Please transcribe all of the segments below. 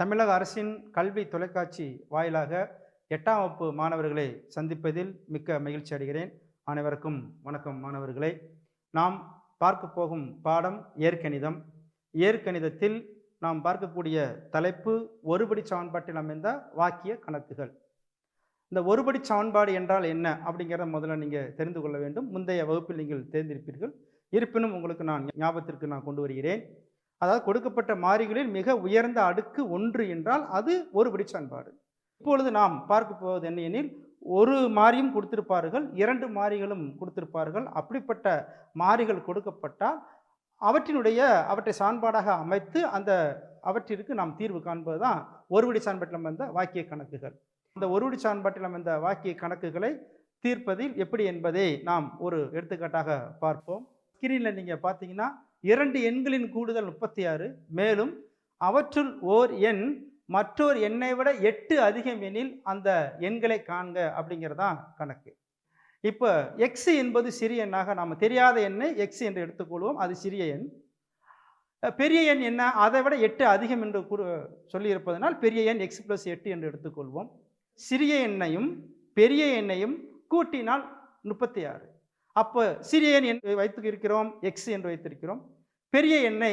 தமிழக அரசின் கல்வி தொலைக்காட்சி வாயிலாக எட்டாம் வகுப்பு மாணவர்களை சந்திப்பதில் மிக்க மகிழ்ச்சி அடைகிறேன். அனைவருக்கும் வணக்கம் மாணவர்களே. நாம் பார்க்க போகும் பாடம் இயற்கணிதம் இயற்கணிதத்தில் நாம் பார்க்கக்கூடிய தலைப்பு ஒருபடி சமன்பாட்டில் அமைந்த வாக்கிய கணக்குகள். இந்த ஒருபடி சமன்பாடு என்றால் என்ன அப்படிங்கிறத முதல்ல நீங்கள் தெரிந்து கொள்ள வேண்டும். முந்தைய வகுப்பில் நீங்கள் தெரிந்திருப்பீர்கள். இருப்பினும் உங்களுக்கு நான் ஞாபகத்திற்கு நான் கொண்டு வருகிறேன். அதாவது கொடுக்கப்பட்ட மாறிகளில் மிக உயர்ந்த அடுக்கு ஒன்று என்றால் அது ஒரு சமன்பாடு இப்பொழுது நாம் பார்க்க போவது என்ன எனில் ஒரு மாறியும் கொடுத்திருப்பார்கள் இரண்டு மாறிகளும் கொடுத்திருப்பார்கள். அப்படிப்பட்ட மாறிகள் கொடுக்கப்பட்டால் அவற்றினுடைய அவற்றை சான்பாடாக அமைத்து அந்த அவற்றிற்கு நாம் தீர்வு காண்பது தான் ஒருவடி சான்பாட்டில் அமைந்த வாக்கிய கணக்குகள். அந்த ஒருவடி சான்பாட்டில் அமைந்த வாக்கிய கணக்குகளை தீர்ப்பதில் எப்படி என்பதை நாம் ஒரு எடுத்துக்காட்டாக பார்ப்போம். ஸ்கிரீனில் நீங்கள் பார்த்தீங்கன்னா இரண்டு எண்களின் கூடுதல் முப்பத்தி ஆறு மேலும் அவற்றுள் ஓர் எண் மற்றொரு எண்ணை விட எட்டு அதிகம் எனில் அந்த எண்களை காண்க அப்படிங்கிறதான் கணக்கு. இப்போ எக்ஸ் என்பது சிறிய எண்ணாக நாம் தெரியாத எண்ணை எக்ஸ் என்று எடுத்துக்கொள்வோம். அது சிறிய எண். பெரிய எண் என்ன? அதை விட எட்டு அதிகம் என்று கூறு சொல்லியிருப்பதனால் பெரிய எண் எக்ஸ் ப்ளஸ் எட்டு என்று எடுத்துக்கொள்வோம். சிறிய எண்ணையும் பெரிய எண்ணையும் கூட்டினால் முப்பத்தி ஆறு அப்போ சிறிய எண் என்று வைத்து இருக்கிறோம் எக்ஸ் என்று வைத்திருக்கிறோம். பெரிய எண்ணை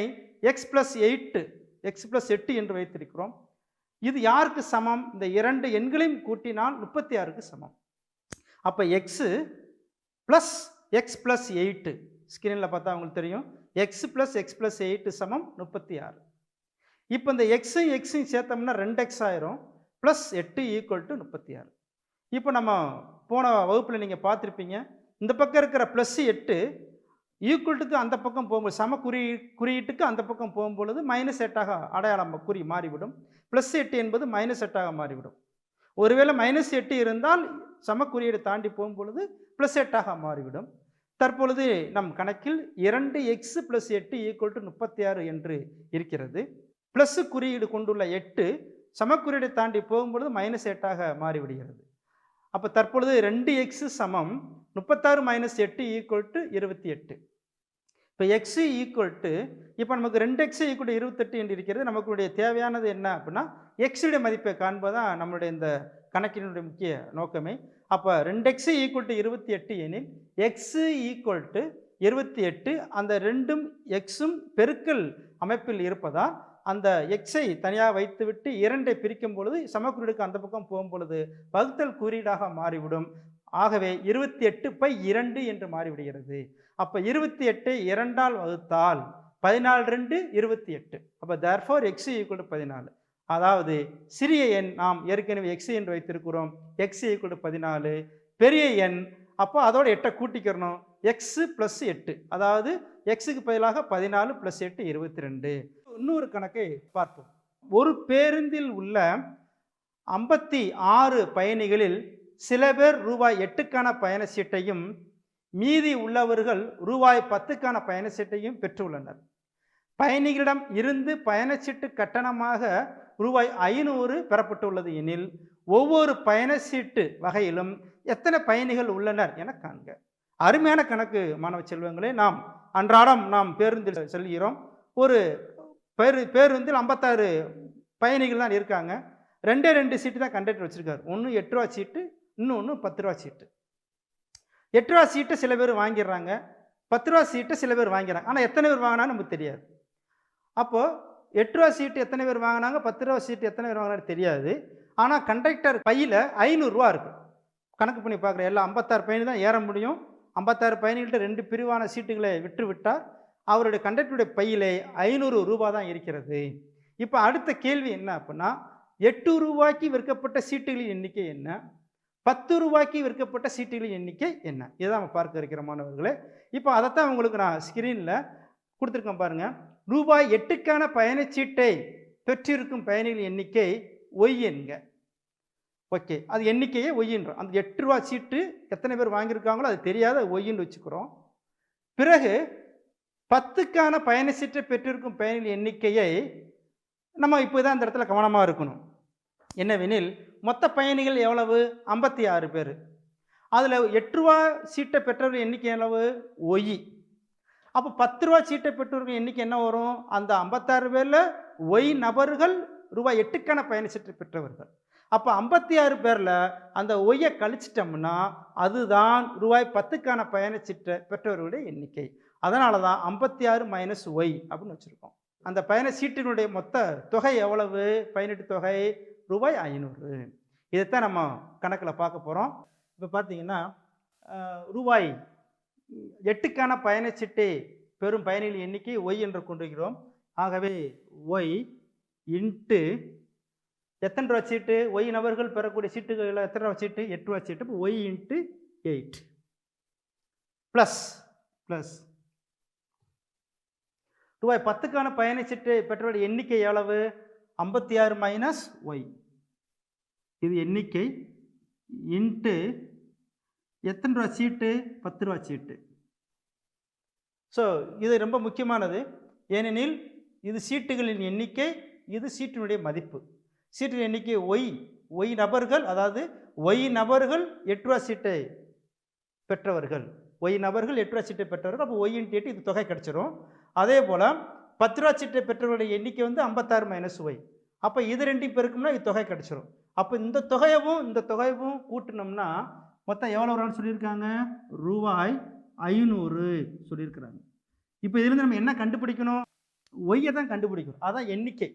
x plus eight x plus எட்டு என்று வைத்திருக்கிறோம். இது யாருக்கு சமம்? இந்த இரண்டு எண்களையும் கூட்டினால் முப்பத்தி ஆறுக்கு சமம். அப்போ x plus x plus eight ஸ்க்ரீனில் பார்த்தா அவங்களுக்கு தெரியும். X plus x plus eight சமம் முப்பத்தி ஆறு. இப்போ இந்த எக்ஸும் எக்ஸையும் சேர்த்தோம்னா ரெண்டு எக்ஸ் ஆயிரும். ப்ளஸ் எட்டு ஈக்குவல் டு முப்பத்தி ஆறு. இப்போ நம்ம போன வகுப்பில் நீங்கள் பார்த்துருப்பீங்க. இந்த பக்கம் இருக்கிற ப்ளஸ் எட்டு ஈக்குவல்ட்டுக்கு அந்த பக்கம் போகும்போது சம குறி குறியீட்டுக்கு அந்த பக்கம் போகும்பொழுது மைனஸ் எட்டாக அடையாளம் குறி மாறிவிடும். ப்ளஸ் எட்டு என்பது மைனஸ் எட்டாக மாறிவிடும். ஒருவேளை மைனஸ் எட்டு இருந்தால் சம குறியீடு தாண்டி போகும்பொழுது ப்ளஸ் எட்டாக மாறிவிடும். தற்பொழுது நம் கணக்கில் இரண்டு எக்ஸ் ப்ளஸ் எட்டு ஈக்குவல் டு முப்பத்தி ஆறு என்று இருக்கிறது. ப்ளஸ் குறியீடு கொண்டுள்ள எட்டு சமக்குறியீடு தாண்டி போகும்பொழுது மைனஸ் எட்டாக மாறிவிடுகிறது. அப்போ தற்பொழுது ரெண்டு எக்ஸு சமம் முப்பத்தாறு மைனஸ் எட்டு ஈக்குவல் டு இருபத்தி எட்டு. இப்போ எக்ஸு ஈக்குவல் டு இப்போ நமக்கு ரெண்டு எக்ஸு ஈக்குவல் டு இருபத்தெட்டு என்று இருக்கிறது நமக்குடைய தேவையானது என்ன அப்படின்னா எக்ஸுடைய மதிப்பை காண்பதுதான் நம்மளுடைய இந்த கணக்கினுடைய முக்கிய நோக்கமே. அப்போ ரெண்டு எக்ஸு ஈக்குவல் டு இருபத்தி எட்டு எனில் எக்ஸு ஈக்குவல் டு இருபத்தி எட்டு அந்த ரெண்டும் எக்ஸும் பெருக்கல் அமைப்பில் இருப்பதால் அந்த எக்ஸை தனியாக வைத்துவிட்டு இரண்டை பிரிக்கும் பொழுது சமக்குறியீடுக்கு அந்த பக்கம் போகும் பொழுது வகுத்தல் குறியீடாக மாறிவிடும். ஆகவே இருபத்தி எட்டு பை இரண்டு என்று மாறிவிடுகிறது. அப்போ இருபத்தி எட்டை இரண்டால் வகுத்தால் பதினாலு ரெண்டு இருபத்தி எட்டு. அப்போ தேர்ஃபோர் எக்ஸ் ஈக்குவல் டு பதினாலு. அதாவது சிறிய எண் நாம் ஏற்கனவே எக்ஸ் என்று வைத்திருக்கிறோம். எக்ஸ் ஈக்குவல் டு பதினாலு. பெரிய எண் அப்போ அதோட எட்டை கூட்டிக்கிறணும். எக்ஸு ப்ளஸ் எட்டு. அதாவது எக்ஸுக்கு பதிலாக பதினாலு ப்ளஸ் எட்டு இருபத்தி ரெண்டு. இன்னொரு கணக்கை பார்ப்போம். ஒரு பேருந்தில் உள்ள ஐம்பத்தி ஆறு பயணிகளில் சில பேர் ரூபாய் எட்டுக்கான பயண சீட்டையும் மீதி உள்ளவர்கள் ரூபாய் பத்துக்கான பயண சீட்டையும் பெற்றுள்ளனர். பயணிகளிடம் இருந்து பயணச்சீட்டு கட்டணமாக ரூபாய் ஐநூறு பெறப்பட்டுள்ளது எனில் ஒவ்வொரு பயணச்சீட்டு வகையிலும் எத்தனை பயணிகள் உள்ளனர் என காண்க. அருமையான கணக்கு மாணவ செல்வங்களே நாம் அன்றாடம் நாம் பேருந்தில் செல்கிறோம். ஒரு பேரு பேருந்தில் ஐம்பத்தாறு பயணிகள் தான் இருக்காங்க. ரெண்டே ரெண்டு சீட்டு தான் கண்டக்டர் வச்சுருக்காரு. ஒன்று எட்டு ரூபா சீட்டு இன்னொன்று பத்து ரூபா சீட்டு எட்டு ரூபா சீட்டை சில பேர் வாங்கிடுறாங்க. பத்து ரூபா சீட்டை சில பேர் வாங்கிறாங்க ஆனால் எத்தனை பேர் வாங்கினா நமக்கு தெரியாது. அப்போது எட்டு ரூபா சீட்டு எத்தனை பேர் வாங்கினாங்க? பத்து ரூபா சீட்டு எத்தனை பேர் வாங்கினாரு தெரியாது. ஆனால் கண்டக்டர் பையில் ஐநூறுரூவா இருக்குது கணக்கு பண்ணி பார்க்குற எல்லா ஐம்பத்தாறு பயணி தான் ஏற முடியும். ஐம்பத்தாறு பயணிகள்கிட்ட ரெண்டு பிரிவான சீட்டுகளை விட்டு விட்டால் அவருடைய கண்டக்டருடைய பையிலே ஐநூறு ரூபா தான் இருக்கிறது. இப்போ அடுத்த கேள்வி என்ன அப்படின்னா எட்டு ரூபாய்க்கு விற்கப்பட்ட சீட்டுகளின் எண்ணிக்கை என்ன? பத்து ரூபாய்க்கு விற்கப்பட்ட சீட்டுகளின் எண்ணிக்கை என்ன? இதை நம்ம பார்க்க இருக்கிற மாணவர்களே. இப்போ அதைத்தான் உங்களுக்கு நான் ஸ்க்ரீனில் கொடுத்துருக்கேன் பாருங்கள் ரூபாய் எட்டுக்கான பயணச்சீட்டை பெற்றிருக்கும் பயணிகளின் எண்ணிக்கை ஒய் என்க. ஓகே அது எண்ணிக்கையே ஒய்யின்றோம் அந்த எட்டு ரூபா சீட்டு எத்தனை பேர் வாங்கியிருக்காங்களோ அது தெரியாத ஒய்யின்னு வச்சுக்கிறோம். பிறகு பத்துக்கான பயண பெற்றிருக்கும் பயணிகள் எண்ணிக்கையை நம்ம இப்போ தான் இந்த இடத்துல கவனமாக இருக்கணும். என்னவெனில் மொத்த பயணிகள் எவ்வளவு? ஐம்பத்தி ஆறு பேர். அதில் எட்டு ரூபா சீட்டை பெற்றவர்கள் எண்ணிக்கை எவ்வளவு? ஒய். அப்போ பத்து ரூபா சீட்டை பெற்றவர்கள் எண்ணிக்கை என்ன வரும்? அந்த ஐம்பத்தாறு பேரில் ஒய் நபர்கள் ரூபாய் எட்டுக்கான பயணச்சீட்டு பெற்றவர்கள். அப்போ ஐம்பத்தி ஆறு பேரில் அந்த ஒய்யை கழிச்சிட்டோம்னா அதுதான் ரூபாய் பத்துக்கான பயணச்சீட்டை பெற்றவர்களுடைய எண்ணிக்கை. அதனால தான் ஐம்பத்தி ஆறு மைனஸ் ஒய் அப்படின்னு வச்சுருக்கோம். அந்த பயணச்சீட்டினுடைய மொத்த தொகை எவ்வளவு? பயனீட்டு தொகை ரூபாய் ஐநூறு. இதைத்தான் நம்ம கணக்கில் பார்க்க போகிறோம் இப்போ பார்த்தீங்கன்னா ரூபாய் எட்டுக்கான பயணச்சீட்டை பெறும் பயணிகள் எண்ணிக்கை ஒய் என்று கொண்டிருக்கிறோம். ஆகவே ஒய் இன்ட்டு எத்தனை ரூபா சீட்டு? ஒய் நபர்கள் பெறக்கூடிய சீட்டுகள் எத்தனை ரூபா சீட்டு? எட்டு ரூபா சீட்டு. இப்போ y into eight plus plus ரூபாய் பத்துக்கான பயணச்சீட்டு பெற்றோருடைய எண்ணிக்கை எவ்வளவு? ஐம்பத்தி ஆறு மைனஸ் ஒய் இது எண்ணிக்கை இன்ட்டு எத்தனை ரூபா சீட்டு? பத்து ரூபா சீட்டு. ஸோ இது ரொம்ப முக்கியமானது. ஏனெனில் இது சீட்டுகளின் எண்ணிக்கை இது சீட்டினுடைய மதிப்பு. சீட்டின் எண்ணிக்கை ஒய் ஒய் நபர்கள் அதாவது ஒய் நபர்கள் எட்டு ரூபா சீட்டை பெற்றவர்கள். ஒய் நபர்கள் எட்டு ரூபா சீட்டை பெற்றவர்கள். அப்போ ஒய் இன்ட்டு எட்டு இது தொகை கிடச்சிரும். அதே போல் பத்து ரூபா சீட்டை பெற்றவர்களுடைய எண்ணிக்கை வந்து ஐம்பத்தாறு மைனஸ் ஒய் அப்போ இது ரெண்டையும் பெருக்கும்னா இது தொகை கிடச்சிரும். அப்போ இந்த தொகையவும் இந்த தொகையவும் கூட்டினோம்னா மொத்தம் எவ்வளோ வரும்னு சொல்லியிருக்காங்க? ரூபாய் ஐநூறு சொல்லியிருக்கிறாங்க. இப்போ இதுலேருந்து நம்ம என்ன கண்டுபிடிக்கணும்? ஒய்யை தான் கண்டுபிடிக்கணும். அதான் எண்ணிக்கை.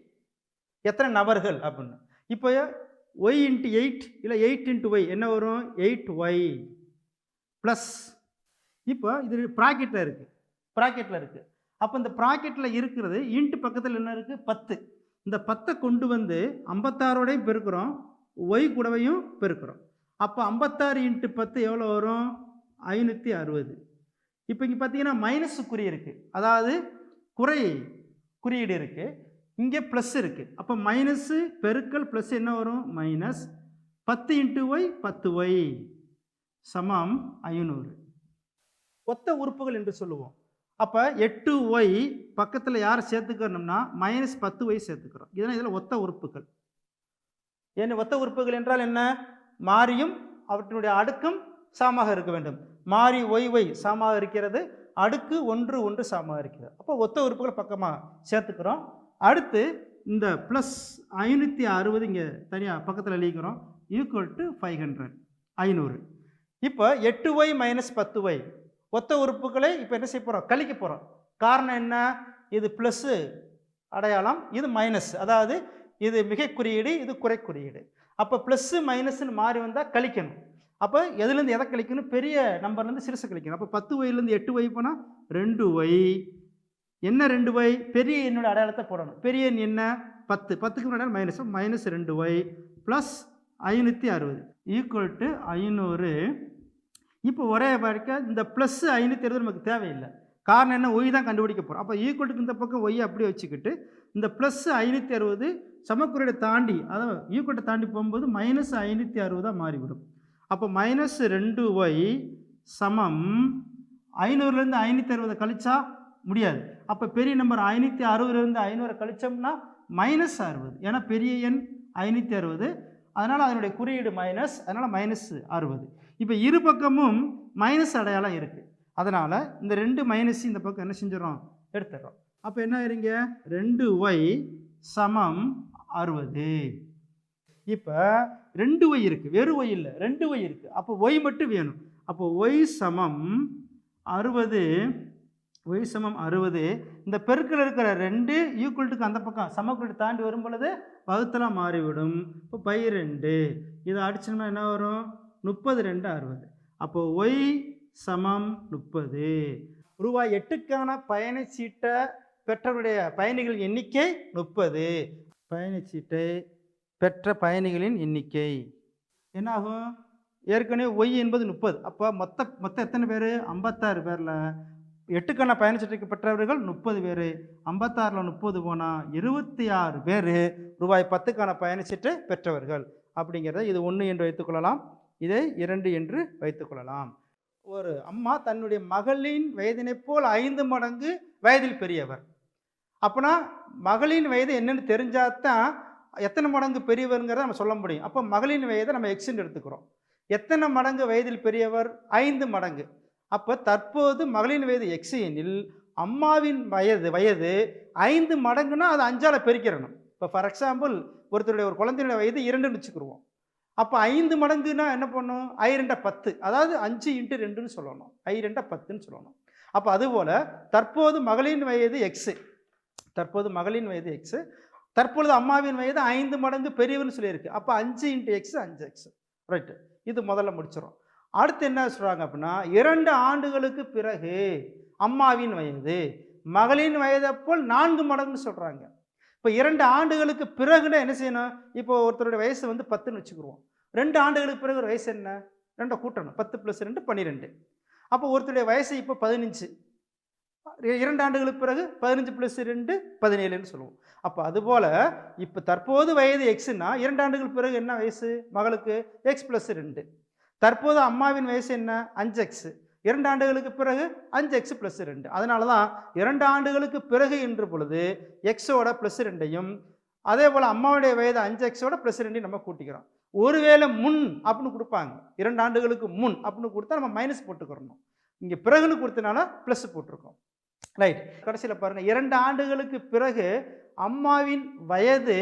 எத்தனை நபர்கள் அப்படின்னு. இப்போ ஒய் இன்ட்டு எயிட் இல்லை எயிட் இன்ட்டு ஒய் என்ன வரும்? எயிட் ஒய் ப்ளஸ் இப்போ இது ப்ராக்கெட்டில் இருக்குது ப்ராக்கெட்டில் இருக்குது அப்போ இந்த ப்ராக்கெட்டில் இருக்கிறது இன்ட்டு பக்கத்தில் என்ன இருக்குது பத்து. இந்த பத்தை கொண்டு வந்து ஐம்பத்தாறோடையும் பெருக்கிறோம். ஒய் கூடவையும் பெருக்கிறோம். அப்போ ஐம்பத்தாறு இன்ட்டு பத்து எவ்வளோ வரும்? ஐநூற்றி அறுபது. இப்போ இங்கே பார்த்தீங்கன்னா மைனஸ் குறி இருக்குது அதாவது குறை குறியீடு இருக்குது இங்கே ப்ளஸ் இருக்குது அப்போ மைனஸு பெருக்கல் ப்ளஸ் என்ன வரும்? மைனஸ் பத்து இன்ட்டு ஒய் பத்து ஒய் சமம் ஐநூறு. ஒத்த உறுப்புகள் என்று சொல்லுவோம். அப்போ எட்டு ஒய் பக்கத்தில் யாரை சேர்த்துக்கணும்னா மைனஸ் பத்து ஒய் சேர்த்துக்கிறோம். இதனால் இதில் ஒத்த உறுப்புகள். ஏன்னா ஒத்த உறுப்புகள் என்றால் என்ன? மாறியும் அவற்றினுடைய அடுக்கும் சமமாக இருக்க வேண்டும். மாறி ஒய் ஒய் சமமாக இருக்கிறது அடுக்கு ஒன்று ஒன்று சமமாக இருக்கிறது. அப்போ ஒத்த உறுப்புகள் பக்கமாக சேர்த்துக்கிறோம். அடுத்து இந்த ப்ளஸ் ஐநூற்றி அறுபது இங்கே தனியாக பக்கத்தில் எழுதிக்கிறோம். ஈக்குவல் டு ஃபைவ் ஹண்ட்ரட் ஐநூறு. இப்போ எட்டு ஒய் மைனஸ் பத்து ஒய் ஒத்த உறுப்புகளை இப்போ என்ன செய்ய போகிறோம் கழிக்க போகிறோம் காரணம் என்ன? இது ப்ளஸ்ஸு அடையாளம் இது மைனஸ் அதாவது இது மிகை குறியீடு இது குறை குறியீடு. அப்போ ப்ளஸ்ஸு மைனஸ்ன்னு மாறி வந்தால் கழிக்கணும். அப்போ எதுலேருந்து எதை கழிக்கணும்? பெரிய நம்பர்லேருந்து சிறுசை கழிக்கணும். அப்போ பத்து ஒயிலேருந்து எட்டு ஒய் போனால் ரெண்டு ஒய் என்ன ரெண்டு ஒய் பெரிய எண்ணோட அடையாளத்தை போடணும். பெரிய எண் என்ன? பத்து. பத்துக்கு முன்னாடி மைனஸ் மைனஸ் ரெண்டு ஒய் ப்ளஸ் ஐநூற்றி அறுபது. ஈக்குவல் டு ஐநூறு. இப்போ ஒரே பார்க்க இந்த ப்ளஸ் ஐநூற்றி அறுபது நமக்கு தேவையில்லை. காரணம் என்ன? ஒய் தான் கண்டுபிடிக்க போகிறோம் அப்போ ஈக்குவலுக்கு இந்த பக்கம் ஒய் அப்படியே வச்சுக்கிட்டு இந்த ப்ளஸ் ஐநூற்றி அறுபது சமக்குறையை தாண்டி அதாவது ஈக்குவல்ட்டை தாண்டி போகும்போது மைனஸ் ஐநூற்றி அறுபதாக மாறிவிடும். அப்போ மைனஸ் ரெண்டு ஒய் சமம். ஐநூறுலேருந்து ஐநூற்றி அறுபதை கழிச்சா முடியாது. அப்போ பெரிய நம்பர் ஐநூற்றி அறுபதுலேருந்து ஐநூறு கழிச்சோம்னா மைனஸ் அறுபது. ஏன்னா பெரிய எண் ஐநூற்றி அறுபது. அதனால் அதனுடைய குறியீடு மைனஸ் அதனால் மைனஸ் அறுபது. இப்போ இரு பக்கமும் மைனஸ் அடையாளம் இருக்குது அதனால் இந்த ரெண்டு மைனஸ் இந்த பக்கம் என்ன செஞ்சிடறோம்? எடுத்துடுறோம். அப்போ என்ன ஆயிருங்க? ரெண்டு ஒய் சமம் அறுபது. இப்போ ரெண்டு ஒய் இருக்குது வெறும் ஒய் இல்லை. ரெண்டு ஒய் இருக்குது அப்போ ஒய் மட்டும் வேணும். அப்போ ஒய் சமம் அறுபது ஒய் சமம் அறுபது. இந்த பெருக்கில் இருக்கிற ரெண்டு ஈக்குவல்ட்டுக்கு அந்த பக்கம் சமக்குவல்ட்டு தாண்டி வரும் பொழுது வகுத்தலாம் மாறிவிடும். இப்போ பை ரெண்டு. இதை அடிச்சோம்னா என்ன வரும்? முப்பது ரெண்டு அறுபது. அப்போது ஒய் சமம் முப்பது. ரூபாய் எட்டுக்கான பயணச்சீட்டை பெற்றவருடைய பயணிகள் எண்ணிக்கை முப்பது. பயணச்சீட்டை பெற்ற பயணிகளின் எண்ணிக்கை என்னாகும்? ஏற்கனவே ஒய் என்பது முப்பது. அப்போ மொத்த மொத்தம் எத்தனை பேர்? ஐம்பத்தாறு பேரில். எட்டுக்கான பயணச்சீட்டுக்கு பெற்றவர்கள் முப்பது பேர் ஐம்பத்தாறில் முப்பது போனால் இருபத்தி ஆறு பேர் ரூபாய் பத்துக்கான பயணச்சீட்டு பெற்றவர்கள். அப்படிங்கிறத இது ஒன்று என்று வைத்துக்கொள்ளலாம் இதை இரண்டு என்று வைத்துக்கொள்ளலாம் ஒரு அம்மா தன்னுடைய மகளின் வயதினைப் போல் ஐந்து மடங்கு வயதில் பெரியவர். அப்போனா மகளின் வயது என்னென்னு தெரிஞ்சாதான் எத்தனை மடங்கு பெரியவருங்கிறத நம்ம சொல்ல முடியும். அப்போ மகளின் வயதை நம்ம எக்ஸ்டெண்ட் எடுத்துக்கிறோம். எத்தனை மடங்கு வயதில் பெரியவர்? ஐந்து மடங்கு. அப்போ தற்போது மகளின் வயது எக்ஸியனில் அம்மாவின் வயது வயது ஐந்து மடங்குனா அது அஞ்சால் பெருக்கிறணும் இப்போ ஃபார் எக்ஸாம்பிள் ஒருத்தருடைய ஒரு குழந்தையுடைய வயது இரண்டுன்னு வச்சுக்கிருவோம். அப்போ ஐந்து மடங்குனா என்ன பண்ணும்? ஐ ரெண்டா பத்து. அதாவது அஞ்சு இன்ட்டு ரெண்டுன்னு சொல்லணும். ஐ ரெண்டா பத்துன்னு சொல்லணும். அப்போ அதுபோல் தற்போது மகளின் வயது எக்ஸு தற்போது மகளின் வயது எக்ஸு தற்பொழுது அம்மாவின் வயது ஐந்து மடங்கு பெரியவன்னு சொல்லியிருக்கு. அப்போ அஞ்சு இன்ட்டு எக்ஸு அஞ்சு எக்ஸ் ரைட்டு இது முதல்ல முடிச்சிடும் அடுத்து என்ன சொல்கிறாங்க அப்படின்னா இரண்டு ஆண்டுகளுக்கு பிறகு அம்மாவின் வயது மகளின் வயதை போல் நான்கு மடங்குன்னு சொல்கிறாங்க இப்போ இரண்டு ஆண்டுகளுக்கு பிறகுன்னா என்ன செய்யணும்? இப்போ ஒருத்தருடைய வயசு வந்து பத்துன்னு வச்சுக்கிடுவோம் ரெண்டு ஆண்டுகளுக்கு பிறகு ஒரு வயசு என்ன? ரெண்டை கூட்டணும். பத்து ப்ளஸ் ரெண்டு பன்னிரெண்டு. அப்போ ஒருத்தருடைய வயசு இப்போ பதினஞ்சு. இரண்டு ஆண்டுகளுக்கு பிறகு பதினஞ்சு ப்ளஸ் ரெண்டு பதினேழுன்னு சொல்லுவோம். அப்போ அதுபோல் இப்போ தற்போது வயது எக்ஸுன்னா இரண்டு ஆண்டுகள் பிறகு என்ன வயசு? மகளுக்கு எக்ஸ் ப்ளஸ் ரெண்டு. தற்போது அம்மாவின் வயசு என்ன? அஞ்சு எக்ஸ் இரண்டு ஆண்டுகளுக்கு பிறகு அஞ்சு எக்ஸ் ப்ளஸ் ரெண்டு அதனால தான் இரண்டு ஆண்டுகளுக்கு பிறகு என்று பொழுது எக்ஸோட ப்ளஸ் ரெண்டையும் அதே போல் அம்மாவுடைய வயது அஞ்சு எக்ஸோட ப்ளஸ் ரெண்டையும் நம்ம கூட்டிக்கிறோம். ஒருவேளை முன் அப்படின்னு கொடுப்பாங்க. இரண்டு ஆண்டுகளுக்கு முன் அப்படின்னு கொடுத்தா நம்ம மைனஸ் போட்டுக்கிறணும். இங்கே பிறகுன்னு கொடுத்தனால ப்ளஸ் போட்டிருக்கோம். ரைட் கடைசியில் பாருங்கள் இரண்டு ஆண்டுகளுக்கு பிறகு அம்மாவின் வயது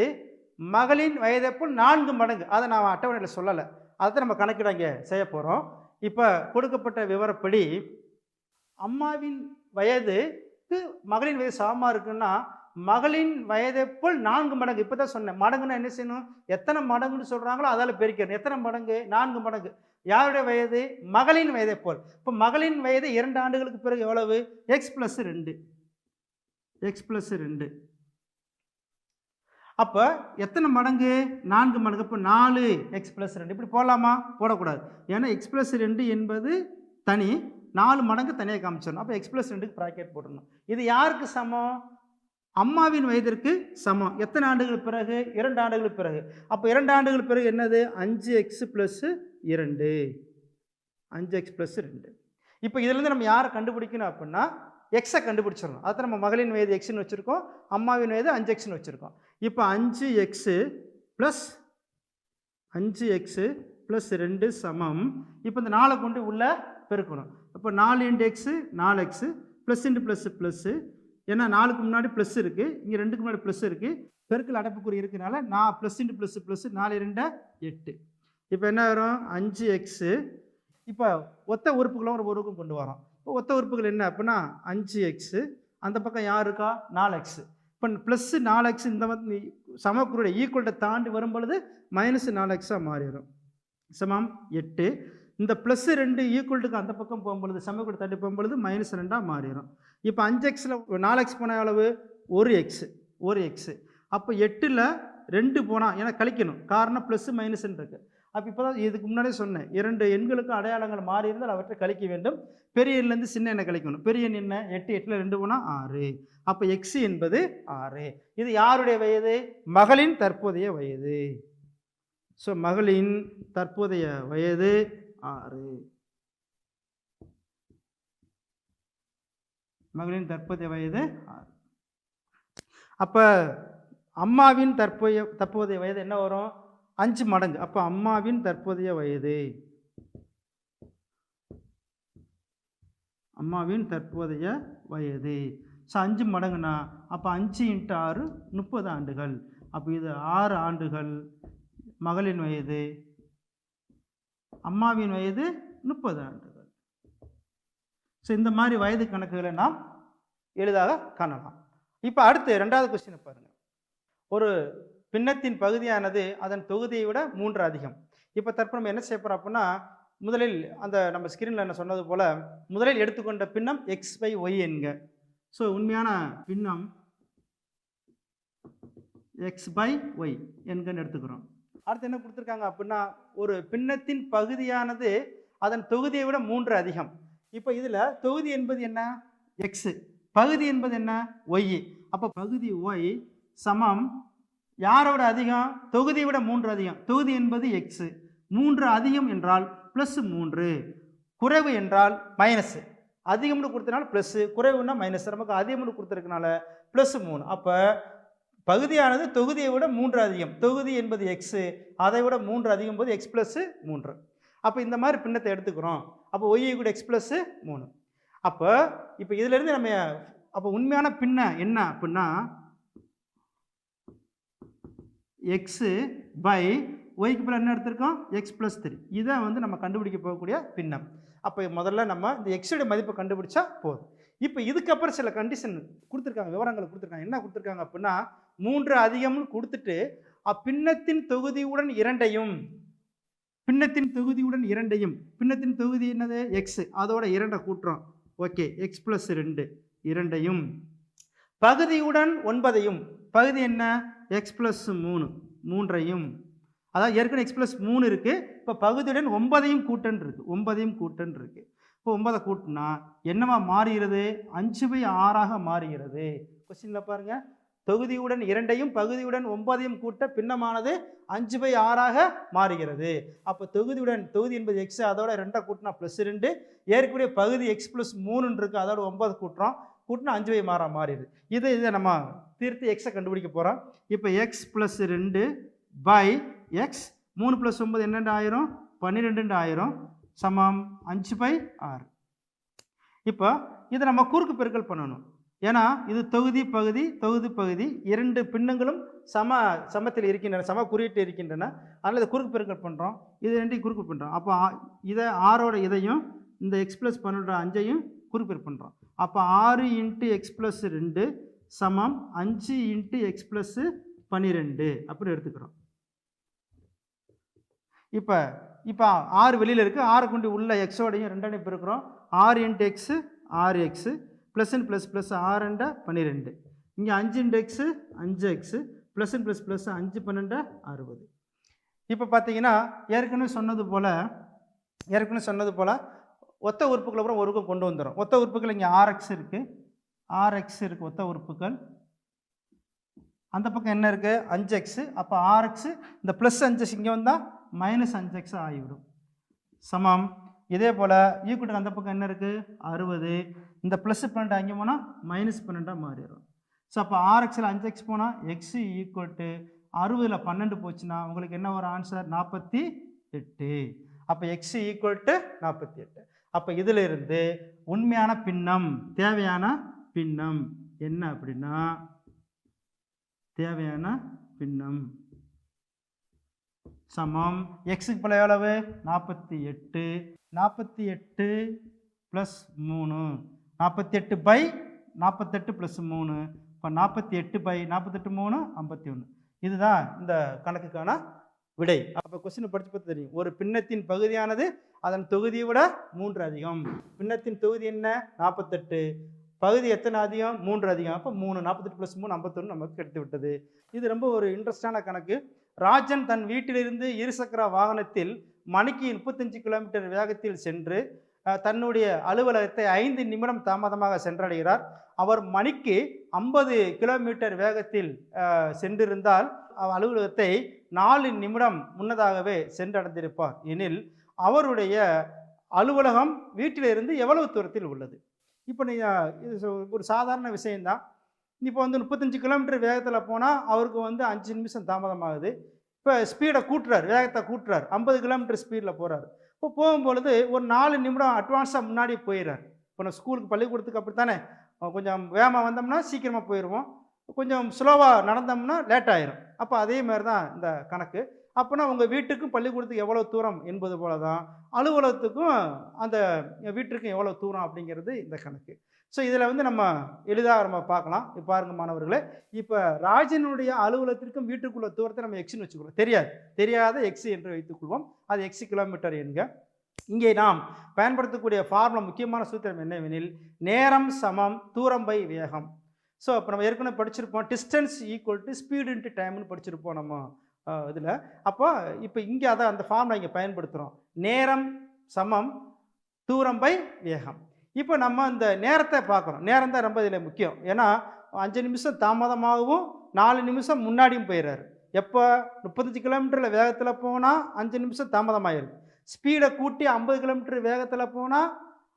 மகளின் வயதை போல் நான்கு மடங்கு. அதை நான் அட்டவணையில் சொல்லலை. அதை நம்ம கணக்கிட இங்கே செய்ய போகிறோம் இப்போ கொடுக்கப்பட்ட விவரப்படி அம்மாவின் வயதுக்கு மகளின் வயது சமமாக இருக்குன்னா மகளின் வயதை போல் நான்கு மடங்கு. இப்போ தான் சொன்னேன். மடங்குன்னா என்ன செய்யணும்? எத்தனை மடங்குன்னு சொல்கிறாங்களோ அதால் பெருக்கணும் எத்தனை மடங்கு? நான்கு மடங்கு. யாருடைய வயது? மகளின் வயதை போல். இப்போ மகளின் வயது இரண்டு ஆண்டுகளுக்கு பிறகு எவ்வளவு? எக்ஸ் ப்ளஸ் ரெண்டு. எக்ஸ் ப்ளஸ் ரெண்டு. அப்போ எத்தனை மடங்கு? நான்கு மடங்கு. இப்போ நாலு. எக்ஸ் ப்ளஸ் ரெண்டு. இப்படி போடலாமா? போடக்கூடாது. ஏன்னா எக்ஸ் ப்ளஸ் ரெண்டு என்பது தனி. நாலு மடங்கு தனியாக காமிச்சிடணும். அப்போ எக்ஸ் ப்ளஸ் ரெண்டுக்கு ப்ராக்கெட் போடணும் இது யாருக்கு சமம்? அம்மாவின் வயதிற்கு சமம். எத்தனை ஆண்டுகள் பிறகு? இரண்டு ஆண்டுகளுக்கு பிறகு. அப்போ இரண்டு ஆண்டுகள் பிறகு என்னது? அஞ்சு எக்ஸ் ப்ளஸ்ஸு இரண்டு. அஞ்சு எக்ஸ் ப்ளஸ் ரெண்டு. இப்போ இதுலேருந்து நம்ம யாரை கண்டுபிடிக்கணும் அப்படின்னா எக்ஸை கண்டுபிடிச்சிடணும். அதை நம்ம மகளின் வயது எக்ஸ்னு வச்சுருக்கோம். அம்மாவின் வயது அஞ்சு எக்ஸ்னு வச்சுருக்கோம். இப்போ அஞ்சு எக்ஸு ப்ளஸ் அஞ்சு எக்ஸு ப்ளஸ் ரெண்டு சமம். இப்போ இந்த நாலை கொண்டு உள்ளே பெருக்கணும். இப்போ நாலு இன்ட்டு எக்ஸு நாலு x plus into plus plus ஏன்னா நாலுக்கு முன்னாடி ப்ளஸ் இருக்குது இங்கே ரெண்டுக்கு முன்னாடி ப்ளஸ் இருக்குது பெருக்கல் அடைப்புக்குறி இருக்கிறனால நான் ப்ளஸ் இன்ட்டு ப்ளஸ் ப்ளஸ் நாலு ரெண்டை எட்டு. இப்போ என்ன வரும்? அஞ்சு எக்ஸு இப்போ ஒத்த உறுப்புகளும் ஒரு உறுப்புக்கும் கொண்டு வரோம். இப்போ ஒத்த உறுப்புகள் என்ன? அப்படின்னா அஞ்சு எக்ஸு அந்த பக்கம் யார் இருக்கா? நாலு எக்ஸு இப்போ ப்ளஸ்ஸு நாலு எக்ஸ் இந்த சமக்குருடைய ஈக்குவல்ட்டை தாண்டி வரும் பொழுது மைனஸ் நாலு எக்ஸாக மாறிடும். சமம்? எட்டு. இந்த ப்ளஸ் ரெண்டு ஈக்குவல்ட்டுக்கு அந்த பக்கம் போகும்பொழுது சமக்குறி தாண்டி போகும்பொழுது மைனஸ் ரெண்டாக மாறிடும். இப்போ அஞ்சு எக்ஸில் நாலு எக்ஸ் போன அளவு ஒரு எக்ஸு ஒரு எக்ஸு அப்போ எட்டில் ரெண்டு போனால் ஏன்னா கழிக்கணும். காரணம் ப்ளஸ்ஸு மைனஸ்ன்னு இருக்குது அப்போ இப்போ தான் இதுக்கு முன்னாடியே சொன்னேன். இரண்டு எண்களுக்கும் அடையாளங்கள் மாறி இருந்தால் அவற்றை கழிக்க வேண்டும். பெரிய எண்லேருந்து சின்ன எண்ணை கழிக்கணும். பெரிய எண் என்ன? எட்டு எட்டில் ரெண்டு போனால் ஆறு. அப்போ எக்ஸு என்பது ஆறு. இது யாருடைய வயது? மகளின் தற்போதைய வயது. ஸோ மகளின் தற்போதைய வயது ஆறு. மகளின் தற்போதைய வயது ஆறு. அப்போ அம்மாவின் தற்போதைய தற்போதைய வயது என்ன வரும்? அஞ்சு மடங்கு. அப்போ அம்மாவின் தற்போதைய வயது. அம்மாவின் தற்போதைய வயது. ஸோ அஞ்சு மடங்குனா அப்போ அஞ்சு இன்ட்டு ஆறு முப்பது ஆண்டுகள். அப்போ இது ஆறு ஆண்டுகள். மகளின் வயது. அம்மாவின் வயது முப்பது ஆண்டுகள். ஸோ இந்த மாதிரி வயது கணக்குகளை நாம் எளிதாக காணலாம். இப்போ அடுத்து ரெண்டாவது கொஸ்டினை பாருங்கள் ஒரு பின்னத்தின் பகுதியானது அதன் தொகுதியை விட மூன்று அதிகம். இப்போ தற்போது நம்ம என்ன செய்ய போகிறோம் அப்படின்னா முதலில் அந்த நம்ம ஸ்கிரீனில் என்ன சொன்னது போல் முதலில் எடுத்துக்கொண்ட பின்னம் எக்ஸ் பை ஒய் என்க. ஸோ உண்மையான பின்னம் எக்ஸ் பை ஒய் என்கன்னு எடுத்துக்கிறோம். அடுத்து என்ன கொடுத்துருக்காங்க அப்படின்னா ஒரு பின்னத்தின் பகுதியானது அதன் தொகுதியை விட மூன்று அதிகம். இப்போ இதில் தொகுதி என்பது என்ன? எக்ஸு பகுதி என்பது என்ன? ஒய் அப்போ பகுதி ஒய் சமம் யாரோட அதிகம்? தொகுதியை விட மூன்று அதிகம். தொகுதி என்பது எக்ஸு மூன்று அதிகம் என்றால் ப்ளஸ் மூன்று. குறைவு என்றால் மைனஸு அதிகம்னு கொடுத்தனால ப்ளஸ்ஸு குறைவுன்னா மைனஸ் நமக்கு அதிகம்னு கொடுத்துருக்கனால ப்ளஸ் மூணு. அப்போ பகுதியானது தொகுதியை விட மூன்று அதிகம். தொகுதி என்பது எக்ஸு அதை விட மூன்று அதிகம் போது எக்ஸ் ப்ளஸ்ஸு மூன்று. அப்போ இந்த மாதிரி பின்னத்தை எடுத்துக்கிறோம். அப்போ ஒய் கூட எக்ஸ் ப்ளஸ்ஸு மூணு. அப்போ இப்போ இதிலேருந்து நம்ம அப்போ உண்மையான பின்ன என்ன? அப்படின்னா எக்ஸு பை ஒய்க்கு பிள்ளை என்ன எடுத்திருக்கோம்? எக்ஸ் ப்ளஸ் த்ரீ இதை வந்து நம்ம கண்டுபிடிக்க போகக்கூடிய பின்னம். அப்போ முதல்ல நம்ம இந்த எக்ஸுடைய மதிப்பை கண்டுபிடிச்சா போதும். இப்போ இதுக்கப்புறம் சில கண்டிஷன் கொடுத்துருக்காங்க விவரங்களை கொடுத்துருக்காங்க. என்ன கொடுத்துருக்காங்க அப்படின்னா மூன்று அதிகம்னு கொடுத்துட்டு அப்பின்னத்தின் தொகுதியுடன் இரண்டையும் பின்னத்தின் தொகுதியுடன் இரண்டையும் பின்னத்தின் தொகுதி என்னது? எக்ஸ் அதோட இரண்டை கூட்டுறோம். ஓகே எக்ஸ் ப்ளஸ் ரெண்டு. இரண்டையும் பகுதியுடன் ஒன்பதையும். பகுதி என்ன? எக்ஸ் ப்ளஸ் மூணு மூன்றையும். அதாவது ஏற்கனவே எக்ஸ் ப்ளஸ் மூணு இருக்குது இப்போ பகுதியுடன் ஒன்பதையும் கூட்டன் இருக்குது ஒன்பதையும் கூட்டன் இருக்குது இப்போ ஒன்பதை கூட்டினா என்னவா மாறுகிறது? அஞ்சு பை ஆறாக மாறுகிறது. கொஸ்டினில் பாருங்கள் தொகுதியுடன் இரண்டையும் பகுதியுடன் ஒன்பதையும் கூட்ட பின்னமானது அஞ்சு பை ஆறாக மாறுகிறது. அப்போ தொகுதியுடன் தொகுதி என்பது எக்ஸ் அதோட ரெண்டை கூட்டினா ப்ளஸ் ரெண்டு ஏற்கனவே பகுதி எக்ஸ் ப்ளஸ் மூணுன்னு இருக்குது அதோட ஒன்பது கூட்டுறோம். கூட்டினா அஞ்சு பை மாற மாறிடுது. இது இதை நம்ம தீர்த்து எக்ஸை கண்டுபிடிக்க போகிறோம் இப்போ எக்ஸ் ப்ளஸ் ரெண்டு பை எக்ஸ் மூணு ப்ளஸ் ஒன்பது என்னென்று ஆயிரும்? பன்னிரெண்டு ஆயிரம். சமம் அஞ்சு பை ஆறு. இப்போ இதை நம்ம குறுக்கு பெருக்கல் பண்ணணும். ஏன்னா இது தொகுதி பகுதி தொகுதி பகுதி இரண்டு பின்னங்களும் சம சமத்தில் இருக்கின்றன சம குறியீட்டு இருக்கின்றன. அதனால் இதை குறுக்கு பெருக்கல் பண்ணுறோம் இது ரெண்டையும் குறுக்கு பண்ணுறோம் அப்போ இதை ஆறோட இதையும் இந்த எக்ஸ் ப்ளஸ் பன்னெண்டு அஞ்சையும் குறுக்கு பெருக்கு பண்ணுறோம் அப்போ ஆறு இன்ட்டு எக்ஸ் ப்ளஸ் ரெண்டு சமம் அஞ்சு இன்ட்டு எக்ஸ் ப்ளஸ்ஸு பன்னிரெண்டு அப்படின்னு எடுத்துக்கிறோம். இப்போ இப்போ ஆறு வெளியில் இருக்குது ஆறு கொண்டு உள்ள எக்ஸோடையும் ரெண்டையும் பெருக்கிறோம் ஆறு இன்ட்டு எக்ஸு ஆறு x plus and plus plus ஆறு ரெண்டா பன்னிரெண்டு. இங்கே அஞ்சு இன்ட்டு எக்ஸு அஞ்சு x plus and plus plus அஞ்சு பன்னெண்டு அறுபது. இப்போ பார்த்தீங்கன்னா ஏற்கனவே சொன்னது போல் ஏற்கனவே சொன்னது போல் ஒத்த உறுப்புகளை அப்புறம் ஒரு கொண்டு வந்துடும் ஒத்த உறுப்புகள் இங்கே ஆர்எக்ஸ் இருக்குது ஆர்எக்ஸ் இருக்குது ஒத்த உறுப்புகள். அந்த பக்கம் என்ன இருக்குது அஞ்சு எக்ஸு அப்போ ஆர்எக்ஸு இந்த ப்ளஸ் அஞ்சு இங்கே வந்தால் மைனஸ் அஞ்சு எக்ஸ் ஆகிவிடும். சமம். இதே போல் ஈக்குவட்டுக்கு e அந்த பக்கம் என்ன இருக்குது அறுபது. இந்த ப்ளஸ் பன்னெண்டு அங்கே போனால் மைனஸ் பன்னெண்டாக மாறிடும். ஸோ அப்போ ஆர்எக்ஸில் அஞ்சு எக்ஸ் போனால் எக்ஸு ஈக்குவல் டு அறுபதில் பன்னெண்டு போச்சுன்னா உங்களுக்கு என்ன ஒரு ஆன்சர் நாற்பத்தி எட்டு. அப்போ எக்ஸ் ஈக்குவல் டு நாற்பத்தி எட்டு. அப்போ இதிலிருந்து உண்மையான பின்னம் தேவையான பின்னம். என்ன அப்படின்னா தேவையான பின்னம். சமம். எக்ஸுக்கு பல எவ்வளவு? நாற்பத்தி எட்டு. நாற்பத்தி எட்டு ப்ளஸ் மூணு. நாற்பத்தி எட்டு பை நாற்பத்தெட்டு ப்ளஸ் மூணு. இப்போ நாற்பத்தி எட்டு பை நாற்பத்தெட்டு மூணு ஐம்பத்தி ஒன்று இதுதான் இந்த கணக்குக்கான விடை. அப்போ கொஸ்டின் படிச்சு பார்த்து தெரியும். ஒரு பின்னத்தின் பகுதியானது அதன் தொகுதியை விட மூன்று அதிகம். பின்னத்தின் தொகுதி என்ன? நாற்பத்தெட்டு பகுதி எத்தனை அதிகம்? மூன்று அதிகம். அப்போ மூணு நாற்பத்தெட்டு ப்ளஸ் மூணு ஐம்பத்தொன்று நமக்கு கிடைத்து விட்டது. இது ரொம்ப ஒரு இன்ட்ரெஸ்டான கணக்கு. ராஜன் தன் வீட்டிலிருந்து இருசக்கர வாகனத்தில் மணிக்கு முப்பத்தஞ்சு கிலோமீட்டர் வேகத்தில் சென்று தன்னுடைய அலுவலகத்தை ஐந்து நிமிடம் தாமதமாக சென்றடைகிறார். அவர் மணிக்கு ஐம்பது கிலோமீட்டர் வேகத்தில் சென்றிருந்தால் அவர் அலுவலகத்தை நாலு நிமிடம் முன்னதாகவே சென்றடைந்திருப்பார். எனில் அவருடைய அலுவலகம் வீட்டிலிருந்து எவ்வளவு தூரத்தில் உள்ளது? இப்போ நீங்கள் இது ஒரு சாதாரண விஷயந்தான் இப்போ வந்து முப்பத்தஞ்சு கிலோமீட்டர் வேகத்தில் போனால் அவருக்கு வந்து அஞ்சு நிமிஷம் தாமதமாகுது. இப்போ ஸ்பீடை கூட்டுறாரு வேகத்தை கூட்டுறாரு. ஐம்பது கிலோமீட்டர் ஸ்பீடில் போகிறாரு இப்போ போகும்பொழுது ஒரு நாலு நிமிடம் அட்வான்ஸாக முன்னாடி போயிடுறாரு இப்போ நம்ம ஸ்கூலுக்கு பள்ளிக்கூடத்துக்கு அப்படி தானே கொஞ்சம் வேகமாக வந்தோம்னா சீக்கிரமாக போயிடுவோம். கொஞ்சம் ஸ்லோவாக நடந்தோம்னா லேட் ஆயிரும். அப்போ அதே மாதிரி தான் இந்த கணக்கு. அப்போனா உங்கள் வீட்டுக்கும் பள்ளிக்கூடத்துக்கு எவ்வளோ தூரம் என்பது போல தான் அலுவலகத்துக்கும் அந்த வீட்டிற்கும் எவ்வளோ தூரம் அப்படிங்கிறது இந்த கணக்கு. ஸோ இதில் வந்து நம்ம எளிதாக நம்ம பார்க்கலாம். இப்போ பாருங்க மாணவர்களே இப்போ ராஜனுடைய அலுவலகத்திற்கும் வீட்டுக்குள்ள தூரத்தை நம்ம எக்ஸ்னு வச்சுக்கொள்வோம் தெரியாது. தெரியாத எக்ஸ் என்று வைத்துக்கொள்வோம். அது எக்ஸ் கிலோமீட்டர் என்க. இங்கே நாம் பயன்படுத்தக்கூடிய ஃபார்முலா முக்கியமான சூத்திரம் என்னவெனில் நேரம் சமம் தூரம் பை வேகம். ஸோ இப்போ நம்ம ஏற்கனவே படிச்சிருப்போம். Distance equal to speed into டைம்னு படிச்சிருப்போம் நம்ம. இதில். அப்போ இப்போ இங்கே அதை அந்த ஃபார்மில் இங்கே பயன்படுத்துகிறோம் நேரம் சமம் தூரம் பை வேகம். இப்போ நம்ம இந்த நேரத்தை பார்க்குறோம். நேரம் தான் ரொம்ப இதில் முக்கியம். ஏன்னா அஞ்சு நிமிஷம் தாமதமாகவும் நாலு நிமிஷம் முன்னாடியும் போயிடுறாரு எப்போ? முப்பத்தஞ்சு கிலோமீட்டரில் வேகத்தில் போனால் அஞ்சு நிமிஷம் தாமதமாயிருது ஸ்பீடை கூட்டி ஐம்பது கிலோமீட்டர் வேகத்தில் போனால்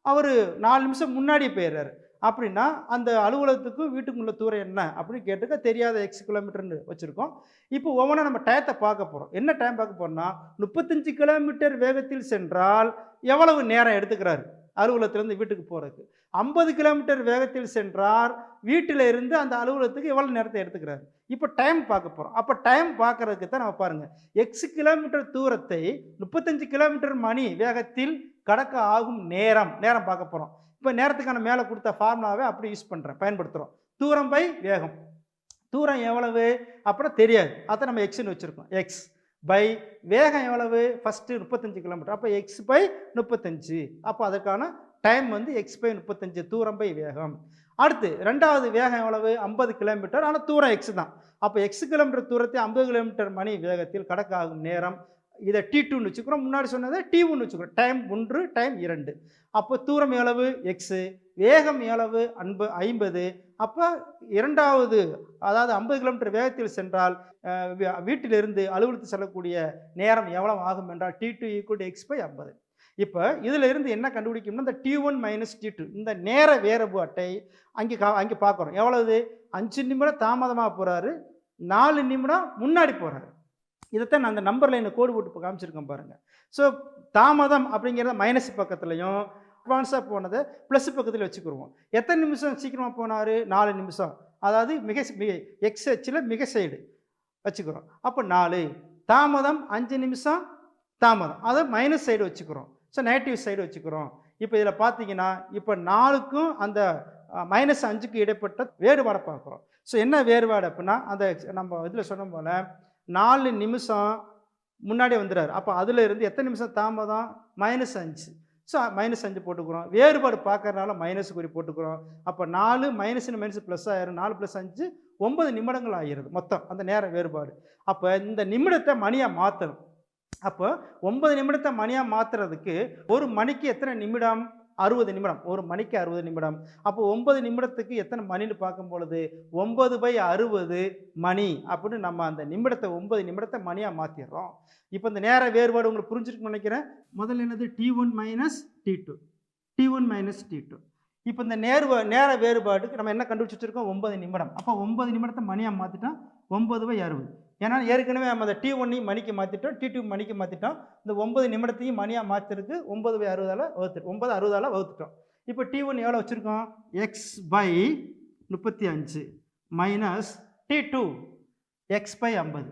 அவர் நாலு நிமிஷம் முன்னாடி போயிடுறாரு அப்படின்னா அந்த அலுவலகத்துக்கும் வீட்டுக்குள்ள தூரம் என்ன அப்படின்னு கேட்டுக்க தெரியாத எக்ஸ் கிலோமீட்டர்னு வச்சுருக்கோம். இப்போ ஒவ்வொன்றா நம்ம டயத்தை பார்க்க போகிறோம் என்ன டைம் பார்க்க போகிறோம்னா முப்பத்தஞ்சு கிலோமீட்டர் வேகத்தில் சென்றால் எவ்வளவு நேரம் எடுத்துக்கிறாரு? அலுவலகத்திலேருந்து வீட்டுக்கு போகிறதுக்கு ஐம்பது கிலோமீட்டர் வேகத்தில் சென்றார் வீட்டில் இருந்து அந்த அலுவலகத்துக்கு எவ்வளோ நேரத்தை எடுத்துக்கிறாரு? இப்போ டைம் பார்க்க போகிறோம் அப்போ டைம் பார்க்கறதுக்கு தான் நம்ம பாருங்கள் எக்ஸ் கிலோமீட்டர் தூரத்தை முப்பத்தஞ்சு கிலோமீட்டர் மணி வேகத்தில் கடக்க ஆகும் நேரம் நேரம் பார்க்க போகிறோம் இப்போ நேரத்துக்கான மேலே கொடுத்த ஃபார்முலாவை அப்படி யூஸ் பண்ணுறேன் பயன்படுத்துகிறோம் தூரம் பை வேகம். தூரம் எவ்வளவு? அப்புறம் தெரியாது. அதை நம்ம எக்ஸ்னு வச்சுருக்கோம். எக்ஸ் பை வேகம் எவ்வளவு? ஃபஸ்ட்டு முப்பத்தஞ்சு கிலோமீட்டர் அப்போ எக்ஸ் பை முப்பத்தஞ்சு. அப்போ அதற்கான டைம் வந்து எக்ஸ் பை முப்பத்தஞ்சு தூரம் பை வேகம். அடுத்து ரெண்டாவது வேகம் எவ்வளவு? ஐம்பது கிலோமீட்டர் ஆனால் தூரம் எக்ஸ் தான். அப்போ எக்ஸ் கிலோமீட்டர் தூரத்தை ஐம்பது கிலோமீட்டர் மணி வேகத்தில் கடக்காகும் நேரம் இதை டி டூன்னு வச்சுக்கிறோம். முன்னாடி சொன்னதை டி ஒன்று வச்சுக்கிறோம். டைம் ஒன்று டைம் இரண்டு. அப்போ தூரம் எவ்வளவு? எக்ஸு வேகம் எவ்வளவு? அன்பு ஐம்பது. அப்போ இரண்டாவது அதாவது ஐம்பது கிலோமீட்டர் வேகத்தில் சென்றால் வீட்டிலிருந்து அலுவலகத்து செல்லக்கூடிய நேரம் எவ்வளவு ஆகும் என்றால் t two equal x by ஐம்பது. இப்போ இதில் இருந்து என்ன கண்டுபிடிக்கணும்னா இந்த t one minus t two இந்த நேர வேறுபாட்டை அங்கே கா அங்கே பார்க்குறோம். எவ்வளவு? அஞ்சு நிமிடம் தாமதமாக போகிறாரு நாலு நிமிடம் முன்னாடி போகிறாரு இதைத்தான் நான் அந்த நம்பர் லைனை கோடு போட்டு காமிச்சிருக்கேன் பாருங்கள் ஸோ தாமதம் அப்படிங்கிறத மைனஸ் பக்கத்துலையும் அட்வான்ஸாக போனதை ப்ளஸ் பக்கத்தில் வச்சுக்கிருவோம். எத்தனை நிமிஷம் சீக்கிரமாக போனார்? நாலு நிமிஷம். அதாவது மிக மிக எக்ஸ் அச்சில் மிக சைடு வச்சுக்கிறோம் அப்போ நாலு. தாமதம் அஞ்சு நிமிஷம் தாமதம். அதை மைனஸ் சைடு வச்சுக்கிறோம் ஸோ நெகட்டிவ் சைடு வச்சுக்கிறோம் இப்போ இதில் பார்த்தீங்கன்னா இப்போ நாலுக்கும் அந்த மைனஸ் அஞ்சுக்கு இடைப்பட்ட வேறுபாடை பார்க்குறோம். ஸோ என்ன வேறுபாடு அப்படின்னா அந்த நம்ம இதில் சொன்ன போல் நாலு நிமிஷம் முன்னாடி வந்துடுறாரு. அப்போ அதில் இருந்து எத்தனை நிமிஷம் தாமதம்? மைனஸ் அஞ்சு. ஸோ மைனஸ் அஞ்சு போட்டுக்கிறோம். வேறுபாடு பார்க்கறதுனால மைனஸ் குறி போட்டுக்கிறோம். அப்போ நாலு மைனஸ்னு மைனஸ் ப்ளஸ் ஆயிரும். நாலு ப்ளஸ் அஞ்சு ஒன்பது நிமிடங்கள் ஆகிடுது மொத்தம். அந்த நேரம் வேறுபாடு. அப்போ இந்த நிமிடத்தை மணியாக மாற்றணும் அப்போ ஒன்பது நிமிடத்தை மணியாக மாற்றுறதுக்கு ஒரு மணிக்கு எத்தனை நிமிடம்? அறுபது நிமிடம் ஒரு மணிக்கு அறுபது நிமிடம். அப்போ ஒன்பது நிமிடத்துக்கு எத்தனை மணின்னு பார்க்கும் பொழுது ஒன்பது பை அறுபது மணி அப்படின்னு நம்ம அந்த நிமிடத்தை ஒன்பது நிமிடத்தை மணியாக மாற்றிடுறோம் இப்போ இந்த நேர வேறுபாடு உங்களுக்கு புரிஞ்சிருக்குன்னு நினைக்கிறேன். முதல்ல என்னது? T one minus t two t one minus t two இப்போ இந்த நேர்வ நேர வேறுபாடுக்கு நம்ம என்ன கண்டுபிடிச்சிருக்கோம் ஒன்பது நிமிடம். அப்போ ஒன்பது நிமிடத்தை மணியாக மாற்றிட்டோம் ஒன்பது பை அறுபது. ஏன்னா ஏற்கனவே நம்ம அந்த டி ஒன்னையும் மணிக்கு மாற்றிட்டோம் டி டூ மணிக்கு மாற்றிட்டோம் இந்த ஒம்பது நிமிடத்தையும் மணியாக மாற்றிருக்கு ஒம்பது பை அறுபதால் வகுத்துட்டோம் ஒம்பது அறுபதால் வகுத்துட்டோம். இப்போ டி ஒன் எவ்வளோ வச்சுருக்கோம்? எக்ஸ் பை முப்பத்தி அஞ்சு minus t two x by ஐம்பது.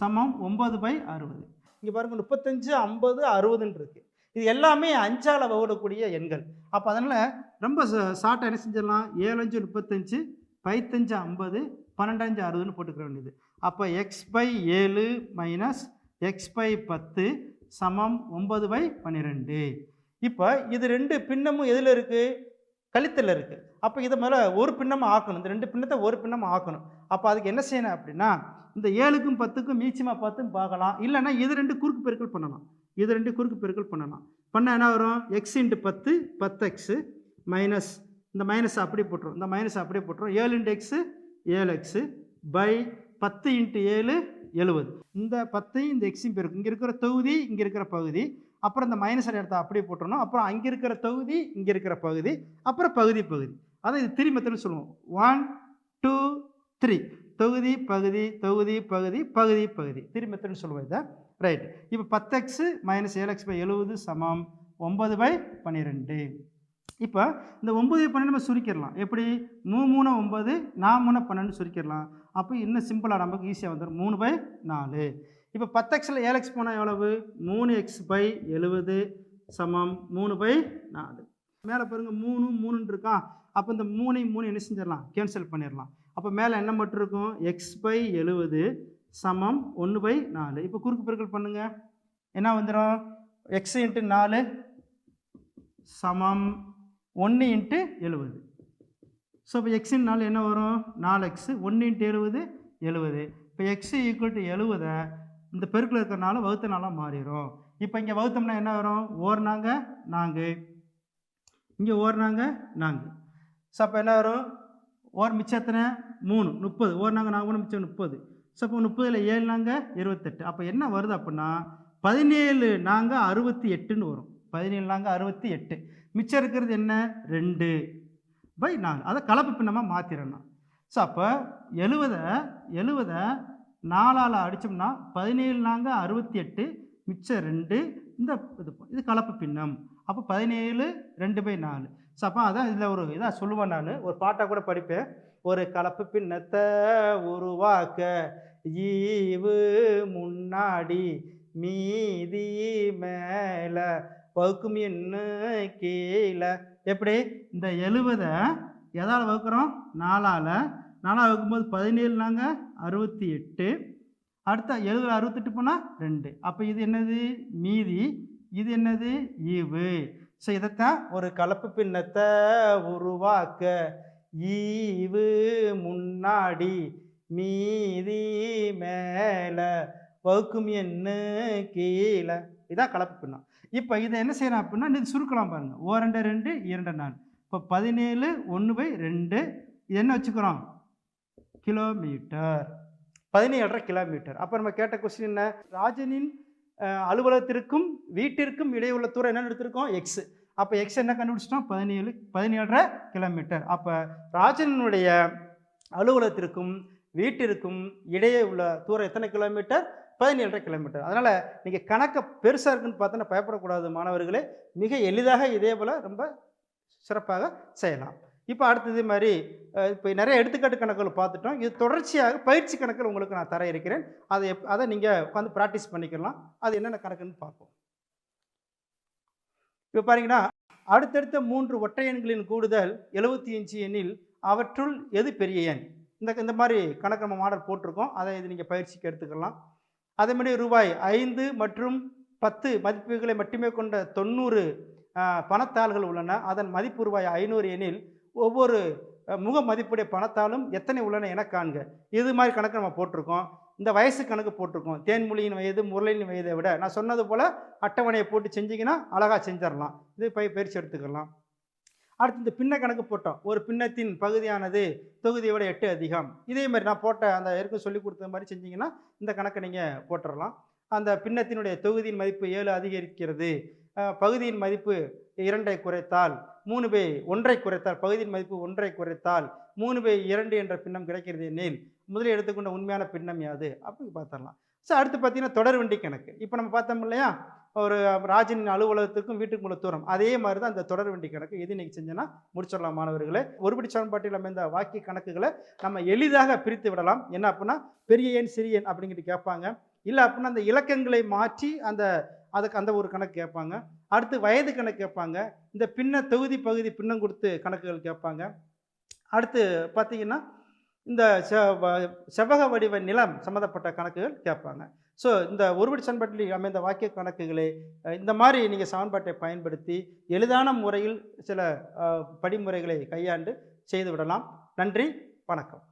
சமம் ஒம்பது பை அறுபது. இங்கே பாருங்கள் முப்பத்தஞ்சு ஐம்பது அறுபதுன்னு இருக்குது இது எல்லாமே அஞ்சால் வகுடக்கூடிய எண்கள். அப்போ அதனால் ரொம்ப ஷார்ட்டாக என்ன செஞ்சிடலாம்? ஏழஞ்சு முப்பத்தஞ்சு பைத்தஞ்சு ஐம்பது பன்னெண்டஞ்சு அறுபதுன்னு போட்டுக்கிற வேண்டியது. அப்போ எக்ஸ் பை ஏழு மைனஸ் எக்ஸ் பை பத்து சமம் ஒம்பது பை பன்னிரெண்டு. இப்போ இது ரெண்டு பின்னமும் எதில் இருக்குது கழித்தில் இருக்குது அப்போ இதை மேலே ஒரு பின்னமாக ஆக்கணும். இந்த ரெண்டு பின்னத்தை ஒரு பின்னமாக ஆக்கணும். அப்போ அதுக்கு என்ன செய்யணும் அப்படின்னா இந்த ஏழுக்கும் பத்துக்கும் மீச்சமாக பார்த்தும் பார்க்கலாம். இல்லைன்னா இது ரெண்டு குறுக்கு பெருக்கல் பண்ணலாம். இது ரெண்டு குறுக்கு பெருக்கல் பண்ணலாம். பண்ண என்ன வரும்? எக்ஸ் இன்ட்டு பத்து பத்து எக்ஸு மைனஸ் இந்த மைனஸ் அப்படியே போட்டுரும். இந்த மைனஸ் அப்படியே போட்டுரும். ஏழு இன்ட்டு எக்ஸு ஏழு எக்ஸு பை பத்து இன்ட்டு ஏழு எழுபது இந்த பத்தையும் இந்த எக்ஸையும் பெருக்கும். இங்கே இருக்கிற தொகுதி இங்கே இருக்கிற பகுதி. அப்புறம் இந்த மைனஸ் இடத்த அப்படியே போட்டுறணும் அப்புறம் அங்கே இருக்கிற தொகுதி இங்கே இருக்கிற பகுதி. அப்புறம் பகுதி பகுதி. அதான் இது த்ரீ சொல்லுவோம். ஒன் டூ த்ரீ தொகுதி பகுதி தொகுதி பகுதி பகுதி பகுதி. த்ரீ சொல்லுவோம் இதை. ரைட் இப்போ பத்து எக்ஸு மைனஸ் ஏழு எக்ஸ் பை எழுபது சமம். ஒம்பது பை பன்னிரெண்டு. இப்போ இந்த ஒம்பது பன்னெண்டு நம்ம சுருக்கிடலாம். எப்படி? மூ மூணு ஒம்பது நான் மூணு பன்னெண்டு சுருக்கிடலாம். அப்போ இன்னும் சிம்பிளாக நமக்கு ஈஸியாக வந்துடும் மூணு பை நாலு. இப்போ பத்து எக்ஸில் ஏழு எக்ஸ் போனால் எவ்வளவு? மூணு எக்ஸ் பை எழுபது சமம் மூணு பை நாலு. மேலே பாருங்கள் மூணு மூணுன்னு இருக்கான் அப்போ இந்த மூணு மூணு என்ன செஞ்சிடலாம்? கேன்சல் பண்ணிடலாம். அப்போ மேலே என்ன மட்டும் இருக்கும்? எக்ஸ் பை எழுபது சமம் ஒன்று பை நாலு. இப்போ குறுக்கு பெருக்கல் பண்ணுங்கள் என்ன வந்துடும் எக்ஸ் இன்ட்டு நாலு சமம் ஒன்று இன்ட்டு எழுபது ஸோ இப்போ எக்ஸின் நாலு என்ன வரும்? நாலு எக்ஸு ஒன்று இன்ட்டு எழுபது எழுபது இப்போ எக்ஸ் ஈக்குவல் டு எழுபதை இந்த பெருக்கில் இருக்கிறனால வகுத்த நாளாக மாறிடும். இப்போ இங்கே வகுத்தோம்னா என்ன வரும்? ஓர்னாங்க நான்கு. இங்கே ஓர்னாங்க நான்கு. ஸோ அப்போ என்ன வரும்? ஓர் மிச்சம் மூணு. முப்பது. ஓர்னாங்க நாங்கள் மூணு மிச்சம் முப்பது. ஸோ அப்போ முப்பதில் ஏழு நாங்கள் இருபத்தெட்டு. அப்போ என்ன வருது அப்படின்னா பதினேழு நாங்கள் அறுபத்தி எட்டுன்னு வரும். பதினேழு அறுபத்தி எட்டு. மிச்சம் இருக்கிறது என்ன? ரெண்டு. பை நாலு அதை கலப்பு பின்னமாக மாற்றிடணும் ஸோ அப்போ எழுவதை எழுவதை நாலால் அடித்தோம்னா பதினேழு நாங்கள் அறுபத்தி எட்டு மிச்சம் ரெண்டு. இந்த இது இது கலப்பு பின்னம். அப்போ பதினேழு ரெண்டு பை நாலு. ஸோ அப்போ அதான் இதில் ஒரு இதாக சொல்லுவேன் நான். ஒரு பாட்டாக கூட படிப்பேன். ஒரு கலப்பு பின்னத்தை உருவாக்க ஈவு முன்னாடி மீதி மேலே வகுக்கும் என்ன கீழே. எப்படி? இந்த எழுவதை எதால் வகுக்கிறோம்? நாலால். நாலாக வகுக்கும்போது பதினேழு நாங்கள் அறுபத்தி எட்டு. அடுத்த எழுபது அறுபத்தெட்டு போனால் ரெண்டு. அப்போ இது என்னது? மீதி. இது என்னது? ஈவு. ஸோ இதைத்தான் ஒரு கலப்பு பின்னத்தை உருவாக்க. ஈவு முன்னாடி மீதி மேலே. வகுக்கும் என்ன கீழே. இதான் கலப்பு பின்னம். இப்போ இதை என்ன செய்யலாம் அப்படின்னா இது சுருக்கலாம் பாருங்கள் ஓ ரெண்டு ரெண்டு இரண்டு நாலு இப்போ பதினேழு ஒன்று பை ரெண்டு இது என்ன வச்சுக்கிறோம்? கிலோமீட்டர். பதினேழரை கிலோமீட்டர். அப்போ நம்ம கேட்ட கொஸ்டின் என்ன? ராஜனின் அலுவலகத்திற்கும் வீட்டிற்கும் இடையே உள்ள தூரம் என்ன எடுத்திருக்கோம்? எக்ஸு அப்போ எக்ஸ் என்ன கண்டுபிடிச்சிட்டோம்? பதினேழு பதினேழரை கிலோமீட்டர். அப்போ ராஜனுடைய அலுவலகத்திற்கும் வீட்டிற்கும் இடையே உள்ள தூரம் எத்தனை கிலோமீட்டர்? பதினேழரை கிலோமீட்டர் அதனால் நீங்கள் கணக்கை பெருசாக இருக்குன்னு பார்த்தோன்னா பயப்படக்கூடாது மாணவர்களே. மிக எளிதாக இதே போல் ரொம்ப சிறப்பாக செய்யலாம். இப்போ அடுத்தது மாதிரி இப்போ நிறைய எடுத்துக்காட்டு கணக்குகள் பார்த்துட்டோம். இது தொடர்ச்சியாக பயிற்சி கணக்கில் உங்களுக்கு நான் தர இருக்கிறேன். அதை எப் அதை நீங்கள் உட்காந்து ப்ராக்டிஸ் பண்ணிக்கலாம். அது என்னென்ன கணக்குன்னு பார்ப்போம். இப்போ பாருங்கன்னா அடுத்தடுத்த மூன்று ஒற்றை எண்களின் கூடுதல் எழுபத்தி அஞ்சு எண்ணில் அவற்றுள் எது பெரிய எண்? இந்த இந்த மாதிரி கணக்கு நம்ம மாடல் போட்டிருக்கோம். அதை இது நீங்கள் பயிற்சிக்கு எடுத்துக்கலாம். அதே மாதிரி ரூபாய் ஐந்து மற்றும் பத்து மதிப்புகளை மட்டுமே கொண்ட தொண்ணூறு பணத்தாள்கள் உள்ளன. அதன் மதிப்பு ரூபாய் ஐநூறு எனில் ஒவ்வொரு முக மதிப்புடைய பணத்தாலும் எத்தனை உள்ளன என காண்க. இது மாதிரி கணக்கு நம்ம போட்டிருக்கோம். இந்த வயசு கணக்கு போட்டிருக்கோம். தேன்மொழியின் வயது முரளியின் வயதை விட. நான் சொன்னது போல் அட்டவணையை போட்டு செஞ்சீங்கன்னா அழகாக செஞ்சிடலாம். இது பயிற்சி எடுத்துக்கலாம். அடுத்து இந்த பின்ன கணக்கு போட்டோம். ஒரு பின்னத்தின் பகுதியானது தொகுதியை விட எட்டு அதிகம். இதே மாதிரி நான் போட்ட அந்த ஏற்கனவே சொல்லி கொடுத்த மாதிரி செஞ்சீங்கன்னா இந்த கணக்கை நீங்கள் போட்டுடலாம் அந்த பின்னத்தினுடைய தொகுதியின் மதிப்பு ஏழு அதிகரிக்கிறது. பகுதியின் மதிப்பு இரண்டை குறைத்தால் மூணு பை ஒன்றை குறைத்தால் பகுதியின் மதிப்பு ஒன்றை குறைத்தால் மூணு பை இரண்டு என்ற பின்னம் கிடைக்கிறது எனில் முதலில் எடுத்துக்கொண்ட உண்மையான பின்னம் யாது? அப்படி பார்த்துடலாம். ஸோ அடுத்து பார்த்தீங்கன்னா தொடர் வண்டி கணக்கு. இப்போ நம்ம பார்த்தோம் இல்லையா? ஒரு ராஜனின் அலுவலகத்துக்கும் வீட்டுக்கும் உள்ள தூரம். அதே மாதிரி தான் அந்த தொடர் வண்டி கணக்கு. எது இன்னைக்கு செஞ்சோன்னா முடிச்சிடலாம் மாணவர்களே. ஒருபடி சமன்பாட்டில் அமைந்த வாக்கிய கணக்குகளை நம்ம எளிதாக பிரித்து விடலாம். என்ன அப்படின்னா பெரிய எண் சிறிய எண் அப்படிங்கிட்டு கேட்பாங்க இல்லை அப்படின்னா அந்த இலக்கங்களை மாற்றி அந்த அதுக்கு அந்த ஒரு கணக்கு கேட்பாங்க அடுத்து வயது கணக்கு கேட்பாங்க இந்த பின்ன தொகுதி பகுதி பின்னம் கொடுத்து கணக்குகள் கேட்பாங்க அடுத்து பார்த்தீங்கன்னா இந்த வ- செவ்வக வடிவ நிலம் சம்மந்தப்பட்ட கணக்குகள் கேட்பாங்க ஸோ இந்த ஒருபடி சமன்பாட்டில் அமைந்த வாக்கிய கணக்குகளை இந்த மாதிரி நீங்கள் சமன்பாட்டை பயன்படுத்தி எளிதான முறையில் சில படிமுறைகளை கையாண்டு செய்து விடலாம். நன்றி வணக்கம்.